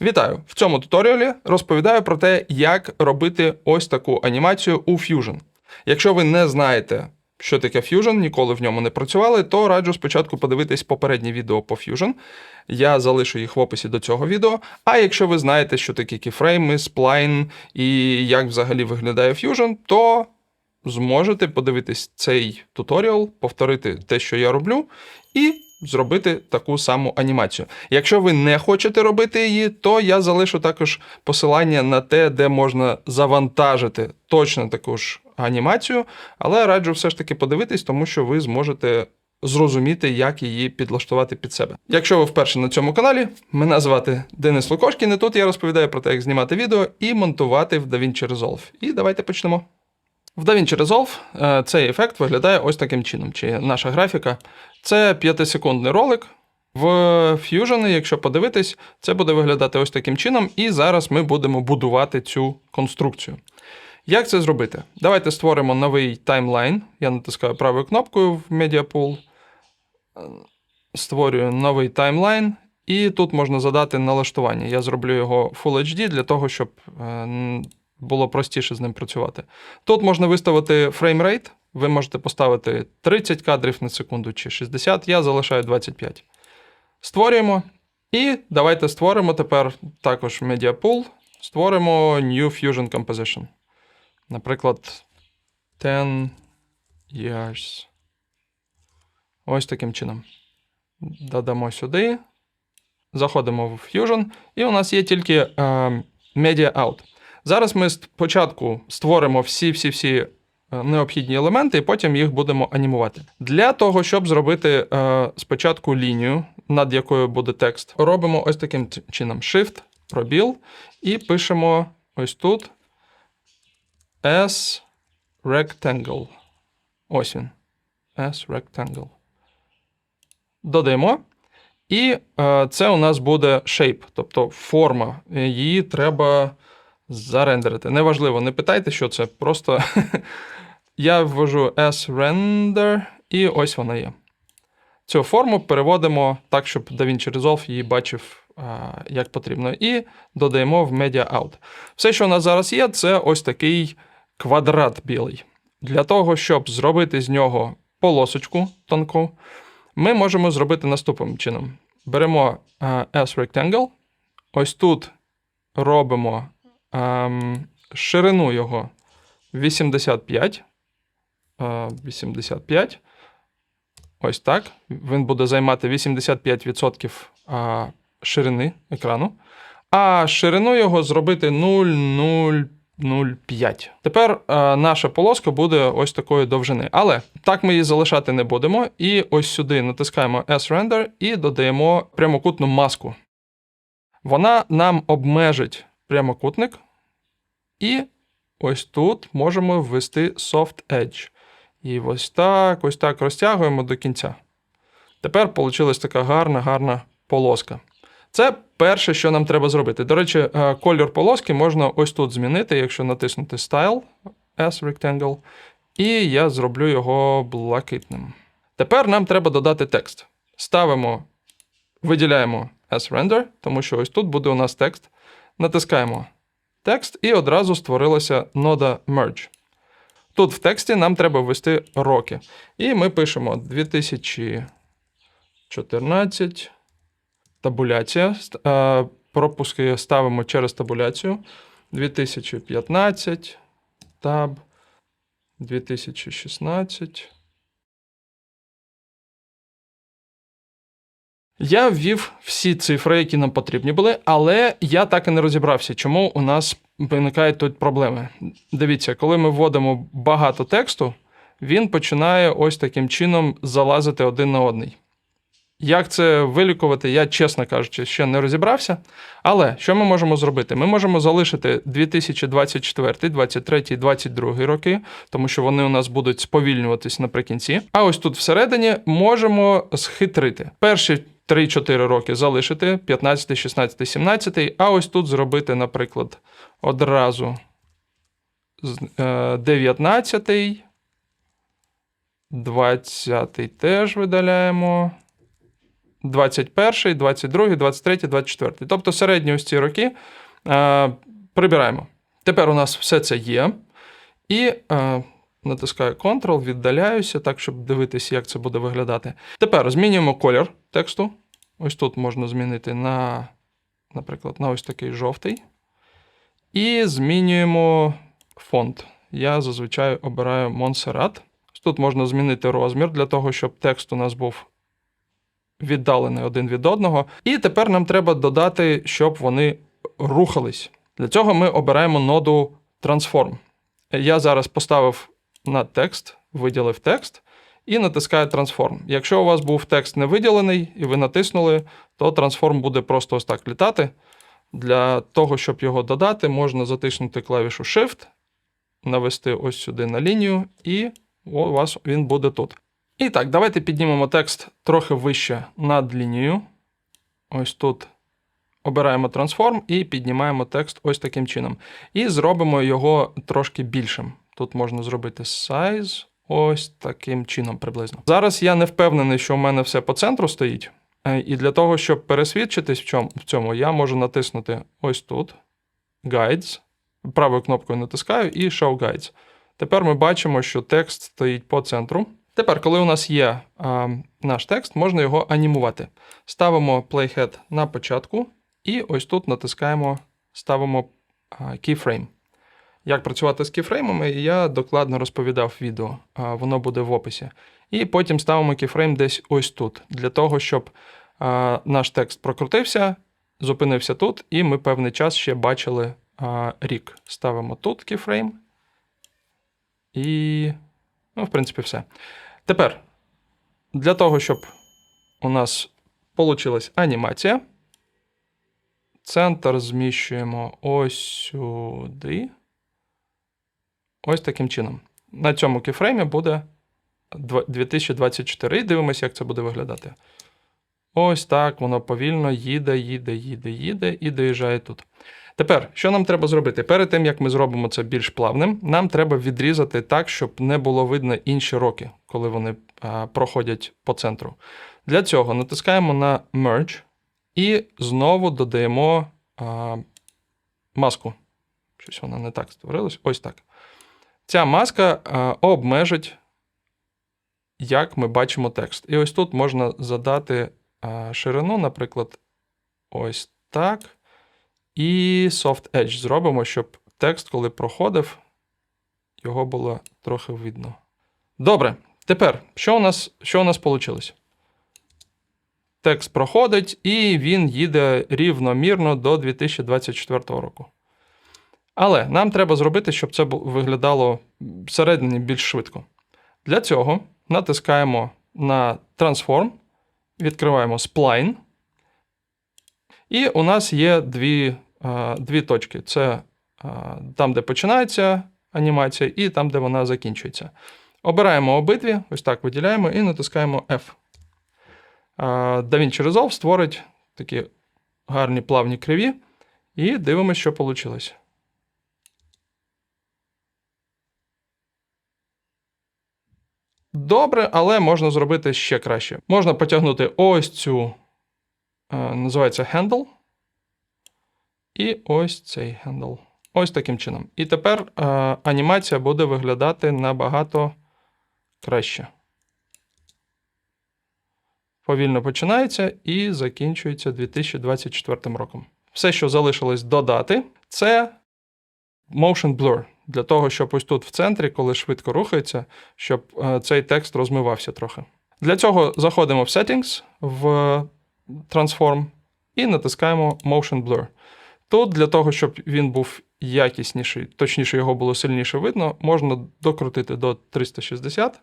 Вітаю! В цьому туторіалі розповідаю про те, як робити ось таку анімацію у Fusion. Якщо ви не знаєте, що таке Fusion, ніколи в ньому не працювали, то раджу спочатку подивитись попереднє відео по Fusion. Я залишу їх в описі до цього відео. А якщо ви знаєте, що таке кіфрейми, сплайн і як взагалі виглядає Fusion, то зможете подивитись цей туторіал, повторити те, що я роблю, і зробити таку саму анімацію. Якщо ви не хочете робити її, то я залишу також посилання на те, де можна завантажити точно таку ж анімацію, але раджу все ж таки подивитись, тому що ви зможете. Зрозуміти, як її підлаштувати під себе. Якщо ви вперше на цьому каналі, мене звати Денис Лукошкін, і тут я розповідаю про те, як знімати відео і монтувати в DaVinci Resolve. І давайте почнемо. В DaVinci Resolve е, цей ефект виглядає ось таким чином, чи наша графіка. Це 5-секундний ролик. В Fusion, якщо подивитись, це буде виглядати ось таким чином, і зараз ми будемо будувати цю конструкцію. Як це зробити? Давайте створимо новий таймлайн. Я натискаю правою кнопкою в Media Pool. Е, Створюю новий таймлайн, і тут можна задати налаштування. Я зроблю його Full HD для того, щоб е, було простіше з ним працювати. Тут можна виставити фреймрейт. Ви можете поставити 30 кадрів на секунду чи 60, я залишаю 25. Створюємо. І давайте створимо тепер також Pool. Створимо New Fusion Composition. Наприклад, 10 years. Ось таким чином. Додамо сюди. Заходимо в Fusion, і у нас є тільки е, Media Out. Зараз ми спочатку створимо всі-всі-всі е, необхідні елементи, і потім їх будемо анімувати. Для того, щоб зробити е, спочатку лінію, над якою буде текст, робимо ось таким чином: Shift, пробіл, і пишемо ось тут S rectangle. Ось він. S rectangle. Додаємо. І е, це у нас буде shape, тобто форма. Її треба зарендерити. Неважливо, не питайте, що це. Просто я ввожу S-render, і ось вона є. Цю форму переводимо так, щоб DaVinci Resolve її бачив як потрібно. І додаємо в Media Out. Все, що у нас зараз є, це ось такий квадрат білий. Для того, щоб зробити з нього полосочку тонку, ми можемо зробити наступним чином. Беремо S-Rectangle, ось тут робимо ем, ширину його 85. Е, 85. Ось так. Він буде займати 85% а, ширини екрану. А ширину його зробити 0,005. Тепер а, наша полоска буде ось такої довжини. Але так ми її залишати не будемо. І ось сюди натискаємо S-Render і додаємо прямокутну маску. Вона нам обмежить прямокутник. І ось тут можемо ввести Soft Edge. І ось так, ось так розтягуємо до кінця. Тепер вийшла така гарна, гарна полоска. Це перше, що нам треба зробити. До речі, е, колір полоски можна ось тут змінити, якщо натиснути Style S Rectangle, і я зроблю його блакитним. Тепер нам треба додати текст. Ставимо, виділяємо S-Render, тому що ось тут буде у нас текст. Натискаємо текст, і одразу створилася нода Merge. Тут в тексті нам треба ввести роки. І ми пишемо 2014. Табуляція. Е, Пропуски ставимо через табуляцію. 2015. Таб. 2016. Я ввів всі цифри, які нам потрібні були, але я так і не розібрався, чому у нас виникають тут проблеми. Дивіться, коли ми вводимо багато тексту, він починає ось таким чином залазити один на одний. Як це вилікувати, я, чесно кажучи, ще не розібрався. Але що ми можемо зробити? Ми можемо залишити 2024, 2023, 2022 роки, тому що вони у нас будуть сповільнюватись наприкінці. А ось тут всередині можемо схитрити. Перші 3-4 роки залишити, 15, 16, 17, а ось тут зробити, наприклад, одразу з- е, 19, 20 теж видаляємо. 21, 22, 23, 24. Тобто середні ось ці роки е, прибираємо. Тепер у нас все це є. І е, натискаю Ctrl, віддаляюся, так, щоб дивитися, як це буде виглядати. Тепер змінюємо колір тексту. Ось тут можна змінити на, наприклад, на ось такий жовтий. І змінюємо фонд. Я зазвичай обираю Montserrat. Тут можна змінити розмір для того, щоб текст у нас був віддалений один від одного. І тепер нам треба додати, щоб вони рухались. Для цього ми обираємо ноду Transform. Я зараз поставив на текст, виділив текст і натискаю Transform. Якщо у вас був текст не виділений і ви натиснули, то Transform буде просто ось так літати. Для того, щоб його додати, можна затиснути клавішу Shift, навести ось сюди на лінію, і у вас він буде тут. І так, давайте піднімемо текст трохи вище над лінією. Ось тут обираємо Transform і піднімаємо текст ось таким чином. І зробимо його трошки більшим. Тут можна зробити size ось таким чином приблизно. Зараз я не впевнений, що у мене все по центру стоїть. Е, І для того, щоб пересвідчитись в чому- в цьому, я можу натиснути ось тут Guides. Правою кнопкою натискаю і Show Guides. Тепер ми бачимо, що текст стоїть по центру. Тепер, коли у нас є а, наш текст, можна його анімувати. Ставимо playhead на початку, і ось тут натискаємо, ставимо keyframe. Як працювати з кіфреймами, я докладно розповідав відео, воно буде в описі. І потім ставимо кіфрейм десь ось тут, для того, щоб наш текст прокрутився, зупинився тут, і ми певний час ще бачили рік. Ставимо тут кіфрейм. І, ну, в принципі, все. Тепер, для того, щоб у нас вийшла анімація, центр зміщуємо ось сюди. Ось таким чином. На цьому кіфреймі буде 2024. І дивимося, як це буде виглядати. Ось так воно повільно їде, їде, їде, їде і доїжджає тут. Тепер, що нам треба зробити? Перед тим, як ми зробимо це більш плавним, нам треба відрізати так, щоб не було видно інші роки, коли вони а, проходять по центру. Для цього натискаємо на Merge і знову додаємо а, маску. Щось вона не так створилась. Ось так. Ця маска а, обмежить, як ми бачимо текст. І ось тут можна задати а, ширину, наприклад, ось так. І Soft Edge зробимо, щоб текст, коли проходив, його було трохи видно. Добре, тепер, що у нас, що у нас вийшло? Текст проходить, і він їде рівномірно до 2024 року. Але нам треба зробити, щоб це виглядало всередині більш швидко. Для цього натискаємо на Transform, відкриваємо Spline. І у нас є дві, дві точки: це там, де починається анімація, і там, де вона закінчується. Обираємо обидві, ось так виділяємо і натискаємо F. А, DaVinci Resolve створить такі гарні плавні криві. І дивимося, що вийшло. Добре, але можна зробити ще краще. Можна потягнути ось цю, е, називається handle. І ось цей handle. Ось таким чином. І тепер е, анімація буде виглядати набагато краще. Повільно починається і закінчується 2024 роком. Все, що залишилось додати, це motion blur. Для того, щоб ось тут в центрі, коли швидко рухається, щоб е, цей текст розмивався трохи. Для цього заходимо в Settings в Transform і натискаємо Motion Blur. Тут для того, щоб він був якісніший, точніше, його було сильніше видно, можна докрутити до 360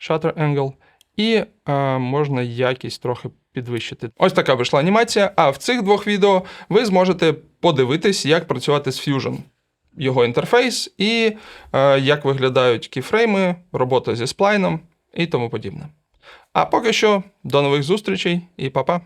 Shutter Angle, і е, можна якість трохи підвищити. Ось така вийшла анімація. А в цих двох відео ви зможете подивитись, як працювати з Fusion, його інтерфейс, і е, як виглядають кіфрейми, робота зі сплайном і тому подібне. А поки що, до нових зустрічей і па-па!